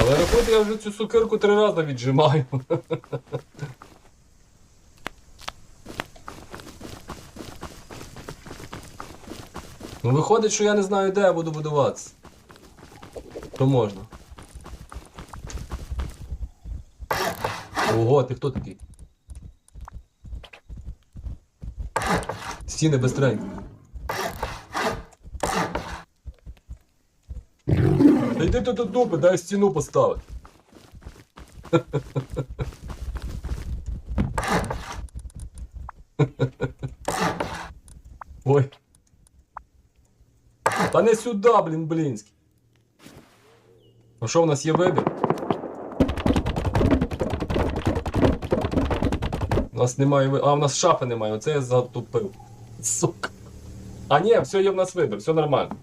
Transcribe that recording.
Але рахуйте, я вже цю сукирку три рази віджимаю. Ну виходить, що я не знаю, де я буду будуватися. То можна. Ого, ти хто такий? Стіни бистренько. Та йди ти до дупи, дай стіну поставити. Ой. Та не сюди, блін, блінський. Ну що, в нас є вибір? У нас немає ви- А, у нас шафи немає, оце я затупив. Сука. А ні, все є в нас вибір, все нормально.